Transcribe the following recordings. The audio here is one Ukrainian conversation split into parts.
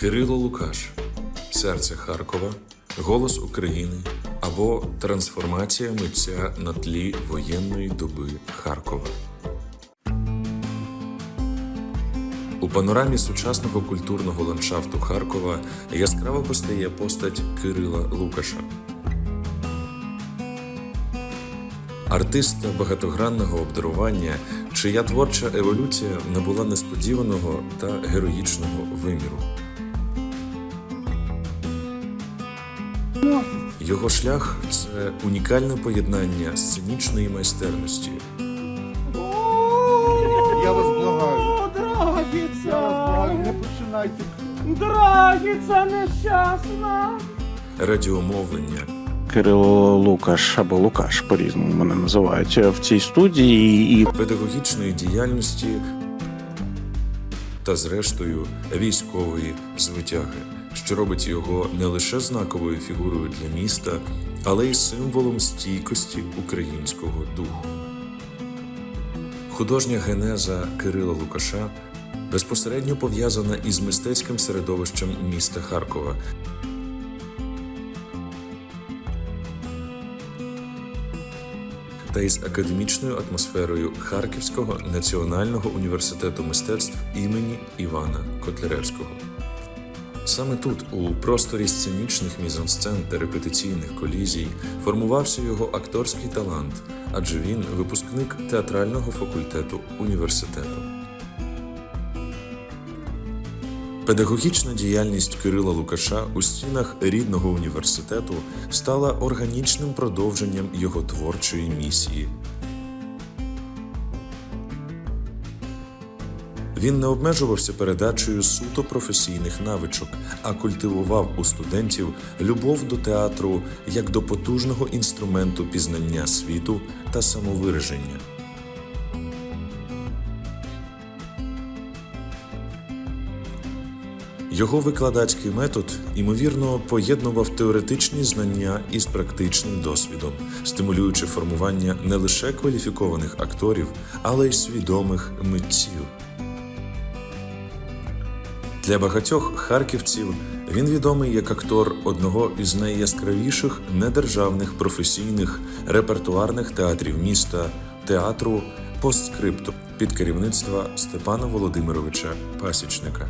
Кирило Лукаш, Серце Харкова, Голос України або Трансформація митця на тлі воєнної доби Харкова. У панорамі сучасного культурного ландшафту Харкова яскраво постає постать Кирила Лукаша. Артиста багатогранного обдарування, чия творча еволюція набула несподіваного та героїчного виміру. Його шлях це унікальне поєднання сценічної майстерності, Я вас благаю. О, Я вас драгіця! благаю, не починайте. Драгіця нещасна! радіомовлення, Кирило Лукаш або Лукаш по-різному мене називають в цій студії. І педагогічної діяльності та, зрештою, військової звитяги, що робить його не лише знаковою фігурою для міста, але й символом стійкості українського духу. Художня генеза Кирила Лукаша безпосередньо пов'язана із мистецьким середовищем міста Харкова. та із академічною атмосферою Харківського національного університету мистецтв імені Івана Котляревського. Саме тут, у просторі сценічних мізансцен та репетиційних колізій, формувався його акторський талант, адже він випускник театрального факультету університету. Педагогічна діяльність Кирила Лукаша у стінах рідного університету стала органічним продовженням його творчої місії. Він не обмежувався передачею суто професійних навичок, а культивував у студентів любов до театру як до потужного інструменту пізнання світу та самовираження. Його викладацький метод, ймовірно, поєднував теоретичні знання із практичним досвідом, стимулюючи формування не лише кваліфікованих акторів, але й свідомих митців. Для багатьох харківців він відомий як актор одного із найяскравіших недержавних професійних репертуарних театрів міста театру постскрипту під керівництва Степана Володимировича Пасічника.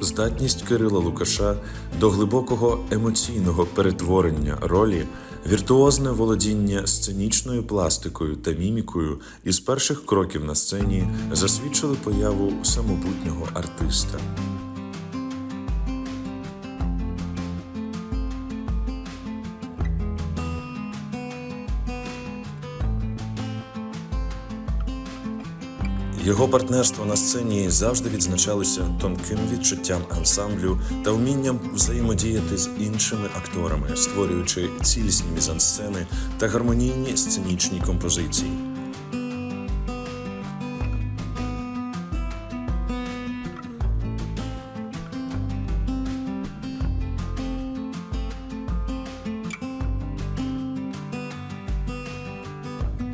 Здатність Кирила Лукаша до глибокого емоційного перетворення ролі, віртуозне володіння сценічною пластикою та мімікою із перших кроків на сцені засвідчили появу самобутнього артиста. Його партнерство на сцені завжди відзначалося тонким відчуттям ансамблю та вмінням взаємодіяти з іншими акторами, створюючи цілісні мізансцени та гармонійні сценічні композиції.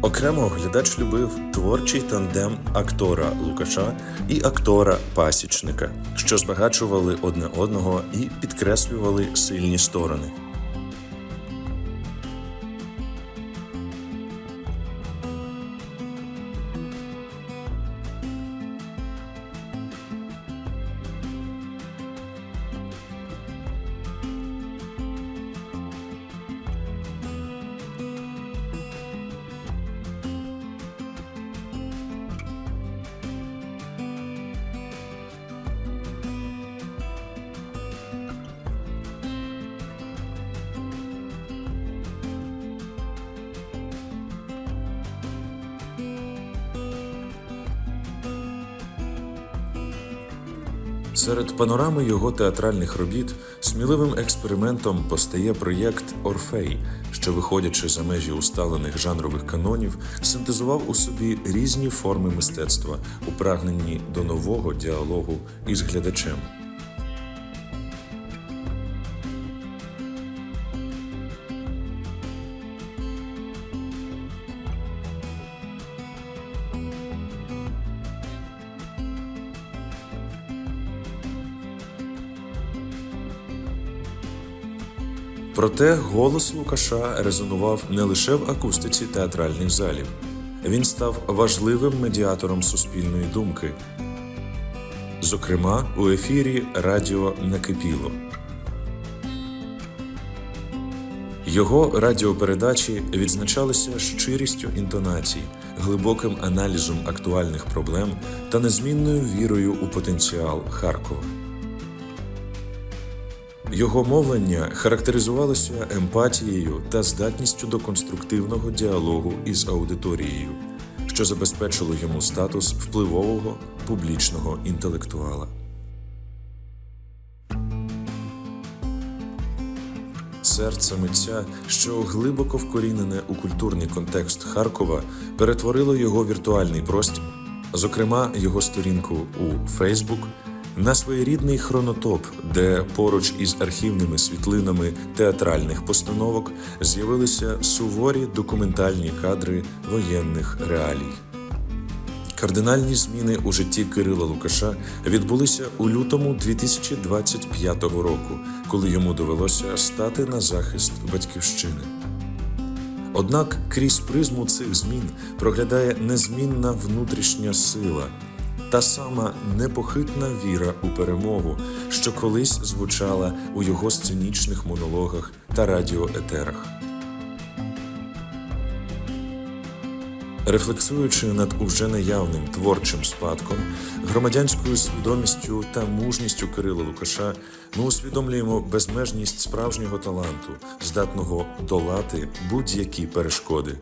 Окремо глядач любив творчий тандем актора Лукаша і актора Пасічника, що збагачували одне одного і підкреслювали сильні сторони. Серед панорами його театральних робіт сміливим експериментом постає проєкт Орфей, що, виходячи за межі усталених жанрових канонів, синтезував у собі різні форми мистецтва у прагненні до нового діалогу із глядачем. Проте голос Лукаша резонував не лише в акустиці театральних залів. Він став важливим медіатором суспільної думки, зокрема у ефірі Радіо Накипіло. Його радіопередачі відзначалися щирістю інтонацій, глибоким аналізом актуальних проблем та незмінною вірою у потенціал Харкова. Його мовлення характеризувалося емпатією та здатністю до конструктивного діалогу із аудиторією, що забезпечило йому статус впливового публічного інтелектуала. Серце митця, що глибоко вкорінене у культурний контекст Харкова, перетворило його віртуальний простір, зокрема його сторінку у Фейсбук, на своєрідний хронотоп, де поруч із архівними світлинами театральних постановок з'явилися суворі документальні кадри воєнних реалій. Кардинальні зміни у житті Кирила Лукаша відбулися у лютому 2025 року, коли йому довелося стати на захист батьківщини. Однак крізь призму цих змін проглядає незмінна внутрішня сила, та сама непохитна віра у перемогу, що колись звучала у його сценічних монологах та радіоетерах. Рефлексуючи над уже наявним творчим спадком, громадянською свідомістю та мужністю Кирила Лукаша, ми усвідомлюємо безмежність справжнього таланту, здатного долати будь-які перешкоди.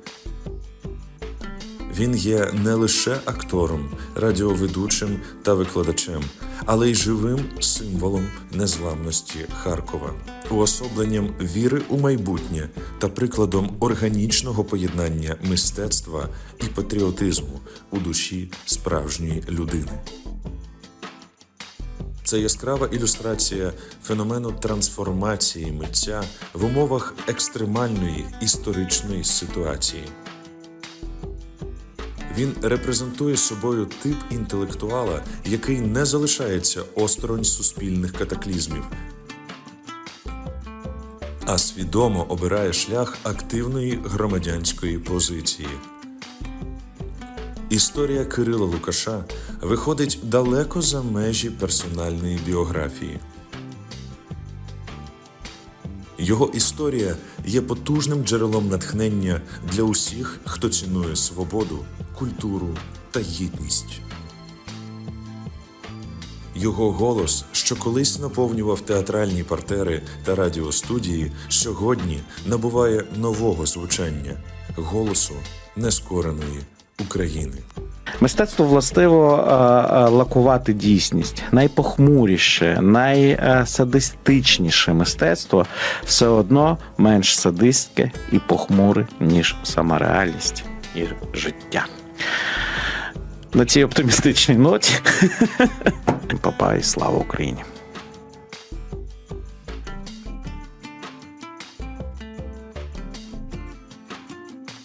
Він є не лише актором, радіоведучим та викладачем, але й живим символом незламності Харкова, уособленням віри у майбутнє та прикладом органічного поєднання мистецтва і патріотизму у душі справжньої людини. Це яскрава ілюстрація феномену трансформації митця в умовах екстремальної історичної ситуації. Він репрезентує собою тип інтелектуала, який не залишається осторонь суспільних катаклізмів, а свідомо обирає шлях активної громадянської позиції. Історія Кирила Лукаша виходить далеко за межі персональної біографії. Його історія є потужним джерелом натхнення для усіх, хто цінує свободу, культуру та гідність. Його голос, що колись наповнював театральні партери та радіостудії, сьогодні набуває нового звучання голосу нескореної України. Мистецтво властиво е, е, лакувати дійсність. Найпохмуріше, найсадистичніше мистецтво все одно менш садистське і похмуре, ніж сама реальність і життя. На цій оптимістичній ноті Папа і слава Україні!